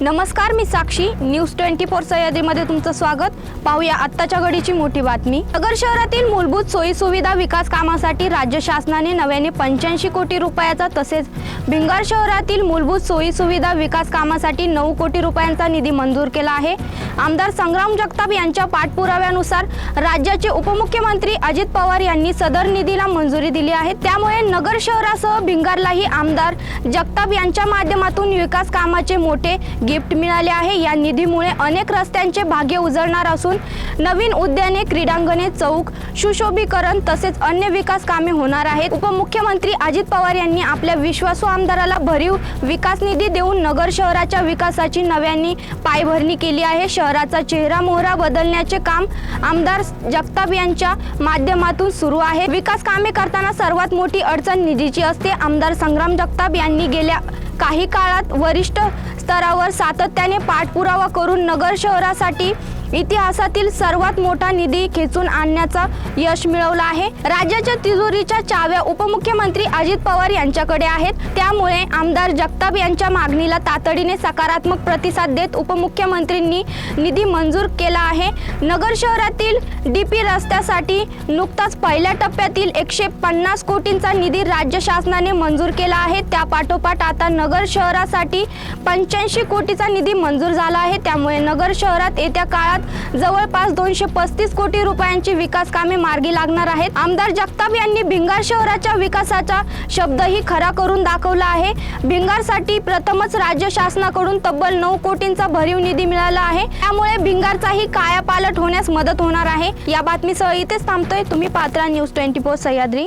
नमस्कार मी Sakshi. News twenty four सह्याद्रीमध्ये तुमचं स्वागत. पाहूया आत्ताच्या घडीची मोठी बातमी. नगर शहरातील मूलभूत सोयी सुविधा विकास कामासाठी राज्य शासनाने नव्याने पंच्याऐंशी कोटी रुपयाचा तसेच भिंगार शहरातील मूलभूत सोयी सुविधा विकास कामासाठी नऊ कोटी रुपयांचा निधी मंजूर केला आहे. आमदार संग्राम जगताप यांच्या पाठपुराव्यानुसार राज्याचे उपमुख्यमंत्री अजित पवार यांनी सदर निधीला मंजुरी दिली आहे. त्यामुळे नगर शहरासह भिंगारलाही आमदार जगताप यांच्या माध्यमातून विकास कामाचे मोठे गिफ्ट मिळाले आहे. या निधीमुळे अनेक रस्त्यांचे भाग्य उजळणार असून नवीन उद्याने क्रीडांगणे चौक सुशोभीकरण तसेच अन्य विकास कामे होणार आहेत. उपमुख्यमंत्री अजित पवार यांनी आपल्या विश्वासू आमदाराला भरीव विकास निधी देऊन नगर शहराच्या विकासाची नव्याने पायभरणी केली आहे. शहराचा चेहरा मोहरा बदलण्याचे काम आमदार जगताप यांच्या माध्यमातून सुरू आहे. विकास कामे करताना सर्वात मोठी अडचण निधीची असते. आमदार संग्राम जगताप यांनी गेल्या काही काळात वरिष्ठ स्तरावर सातत्याने पाठपुरावा करून नगर शहरासाठी इतिहासातील सर्वात मोठा निधी खेचून आणण्याचा यश मिळवलं आहे. राज्याच्या तिजोरीच्या चाव्या उपमुख्यमंत्री अजित पवार यांच्याकडे आहेत. त्यामुळे आमदार जगताप यांच्या मागणीला तातडीने सकारात्मक प्रतिसाद देत उपमुख्यमंत्र्यांनी निधी मंजूर केला आहे. नगर शहरातील डी पी रस्त्यासाठी नुकताच पहिल्या टप्प्यातील एकशे पन्नास कोटींचा निधी राज्य शासनाने मंजूर केला आहे. त्यापाठोपाठ आता नगर शहरासाठी पंच्याऐंशी कोटीचा निधी मंजूर झाला आहे. त्यामुळे नगर शहरात येत्या काळात जवळपास दोनशे पस्तीस कोटी रुपयांची विकास कामे मार्गी लागणार आहेत. आमदार जगताप यांनी भिंगार शहराच्या विकासाचा शब्दही खरा करून दाखवला आहे. भिंगारसाठी प्रथमच राज्य शासनाकडून तब्बल नऊ कोटींचा भरीव निधी मिळाला आहे. त्यामुळे भिंगारचाही कायापालट होण्यास मदत होणार आहे. या बातमीसह इथेच थांबतोय. तुम्ही पात्रा न्यूज ट्वेंटी फोर सह्याद्री.